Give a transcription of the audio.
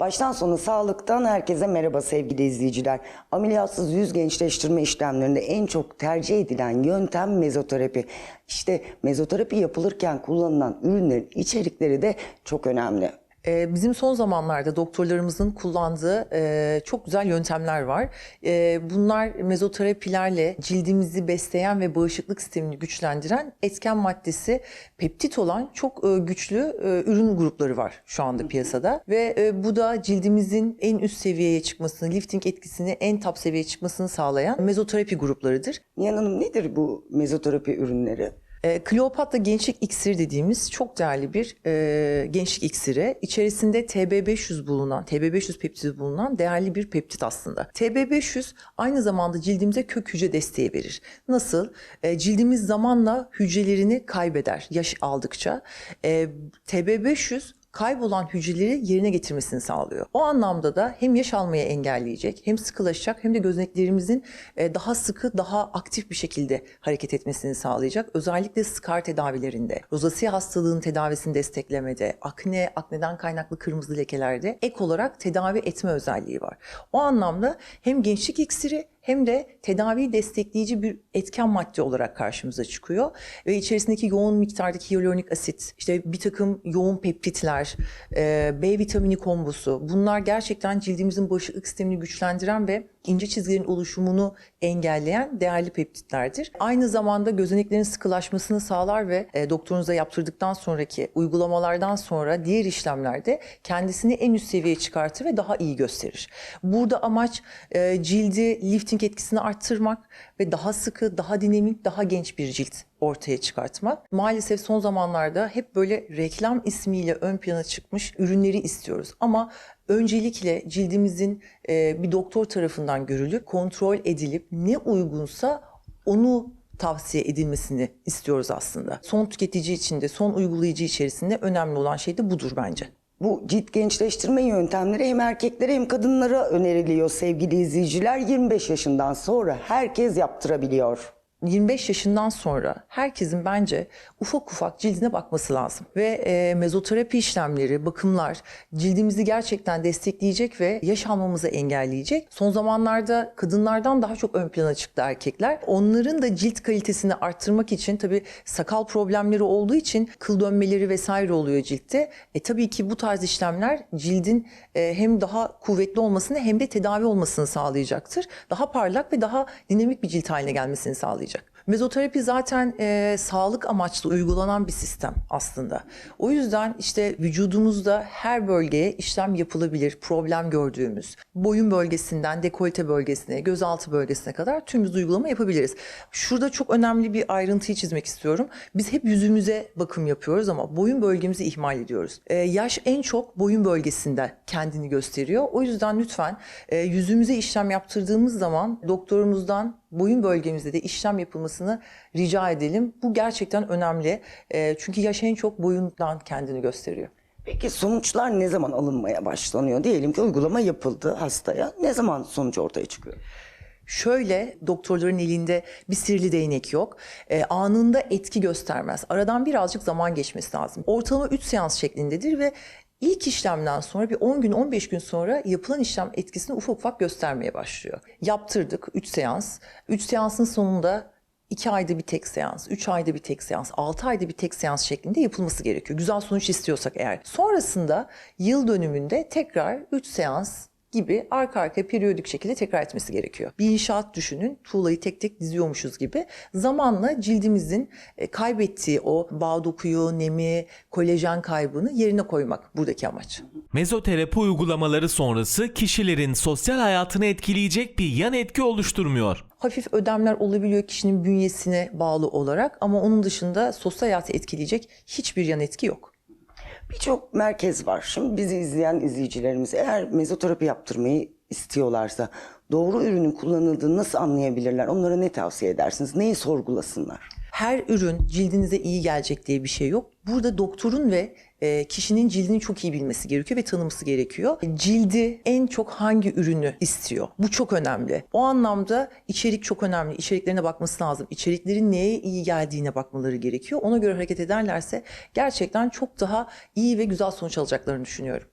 Baştan sona sağlıktan herkese merhaba sevgili izleyiciler. Ameliyatsız yüz gençleştirme işlemlerinde en çok tercih edilen yöntem mezoterapi. İşte mezoterapi yapılırken kullanılan ürünlerin içerikleri de çok önemli. Ee, Bizim son zamanlarda doktorlarımızın kullandığı e, çok güzel yöntemler var. E, Bunlar mezoterapilerle cildimizi besleyen ve bağışıklık sistemini güçlendiren etken maddesi peptit olan çok e, güçlü e, ürün grupları var şu anda piyasada. Ve bu da cildimizin en üst seviyeye çıkmasını, lifting etkisini en top seviyeye çıkmasını sağlayan mezoterapi gruplarıdır. Nihan Hanım nedir bu mezoterapi ürünleri? E, Kleopatra Gençlik İksiri dediğimiz çok değerli bir e, gençlik iksiri. İçerisinde TB500 bulunan, TB500 peptidi bulunan değerli bir peptit aslında. TB500 aynı zamanda cildimize kök hücre desteği verir. Nasıl? E, cildimiz zamanla hücrelerini kaybeder yaş aldıkça. E, TB500 kaybolan hücreleri yerine getirmesini sağlıyor. O anlamda da hem yaş almayı engelleyecek, hem sıkılaşacak hem de gözeneklerimizin e, daha sıkı, daha aktif bir şekilde hareket etmesini sağlayacak. Özellikle skar tedavilerinde, rozasiye hastalığının tedavisini desteklemede, akne, akneden kaynaklı kırmızı lekelerde ek olarak tedavi etme özelliği var. O anlamda hem gençlik iksiri hem de tedaviyi destekleyici bir etken madde olarak karşımıza çıkıyor. Ve içerisindeki yoğun miktardaki hyaluronik asit, işte bir takım yoğun peptitler, e, B vitamini kombosu bunlar gerçekten cildimizin bağışıklık sistemini güçlendiren ve ince çizgilerin oluşumunu engelleyen değerli peptitlerdir. Aynı zamanda gözeneklerin sıkılaşmasını sağlar ve e, doktorunuza yaptırdıktan sonraki uygulamalardan sonra diğer işlemlerde kendisini en üst seviyeye çıkartır ve daha iyi gösterir. Burada amaç e, cildi lifting etkisini arttırmak ve daha sıkı, daha dinamik, daha genç bir cilt ortaya çıkartmak. Maalesef son zamanlarda hep böyle reklam ismiyle ön plana çıkmış ürünleri istiyoruz. Ama öncelikle cildimizin e, bir doktor tarafından görülüp, kontrol edilip ne uygunsa onu tavsiye edilmesini istiyoruz aslında. Son tüketici için de, son uygulayıcı içerisinde önemli olan şey de budur bence. Bu cilt gençleştirme yöntemleri hem erkeklere hem kadınlara öneriliyor sevgili izleyiciler. 25 yaşından sonra herkes yaptırabiliyor. 25 yaşından sonra herkesin bence ufak ufak cildine bakması lazım. Ve e, mezoterapi işlemleri, bakımlar cildimizi gerçekten destekleyecek ve yaş almamızı engelleyecek. Son zamanlarda kadınlardan daha çok ön plana çıktı erkekler. Onların da cilt kalitesini arttırmak için tabii sakal problemleri olduğu için kıl dönmeleri vesaire oluyor ciltte. E tabii ki bu tarz işlemler cildin e, hem daha kuvvetli olmasını hem de tedavi olmasını sağlayacaktır. Daha parlak ve daha dinamik bir cilt haline gelmesini sağlayacak. Mezoterapi zaten e, sağlık amaçlı uygulanan bir sistem aslında. O yüzden işte vücudumuzda her bölgeye işlem yapılabilir. Problem gördüğümüz boyun bölgesinden dekolte bölgesine, gözaltı bölgesine kadar tüm uygulama yapabiliriz. Şurada çok önemli bir ayrıntıyı çizmek istiyorum. Biz hep yüzümüze bakım yapıyoruz ama boyun bölgemizi ihmal ediyoruz. E, yaş en çok boyun bölgesinde kendini gösteriyor. O yüzden lütfen e, yüzümüze işlem yaptırdığımız zaman doktorumuzdan boyun bölgemizde de işlem yapılmasını rica edelim. Bu gerçekten önemli. E, çünkü yaş en çok boyundan kendini gösteriyor. Peki sonuçlar ne zaman alınmaya başlanıyor? Diyelim ki uygulama yapıldı hastaya. Ne zaman sonuç ortaya çıkıyor? Şöyle doktorların elinde bir sihirli değnek yok. E, anında etki göstermez. Aradan birazcık zaman geçmesi lazım. Ortalama 3 seans şeklindedir ve ilk işlemden sonra bir 10 gün 15 gün sonra yapılan işlem etkisini ufak ufak göstermeye başlıyor. Yaptırdık 3 seans. 3 seansın sonunda 2 ayda bir tek seans, 3 ayda bir tek seans, 6 ayda bir tek seans şeklinde yapılması gerekiyor. Güzel sonuç istiyorsak eğer. Sonrasında yıl dönümünde tekrar 3 seans gibi arka arkaya periyodik şekilde tekrar etmesi gerekiyor. Bir inşaat düşünün, tuğlayı tek tek diziyormuşuz gibi. Zamanla cildimizin e, kaybettiği o bağ dokuyu, nemi, kolajen kaybını yerine koymak buradaki amaç. Mezoterapi uygulamaları sonrası kişilerin sosyal hayatını etkileyecek bir yan etki oluşturmuyor. Hafif ödemler olabiliyor kişinin bünyesine bağlı olarak ama onun dışında sosyal hayatı etkileyecek hiçbir yan etki yok. Birçok merkez var. Şimdi bizi izleyen izleyicilerimiz eğer mezoterapi yaptırmayı istiyorlarsa doğru ürünün kullanıldığını nasıl anlayabilirler? Onlara ne tavsiye edersiniz? Neyi sorgulasınlar? Her ürün cildinize iyi gelecek diye bir şey yok. Burada doktorun ve e, kişinin cildini çok iyi bilmesi gerekiyor ve tanıması gerekiyor. Cildi en çok hangi ürünü istiyor? Bu çok önemli. O anlamda içerik çok önemli. İçeriklerine bakması lazım. İçeriklerin neye iyi geldiğine bakmaları gerekiyor. Ona göre hareket ederlerse gerçekten çok daha iyi ve güzel sonuç alacaklarını düşünüyorum.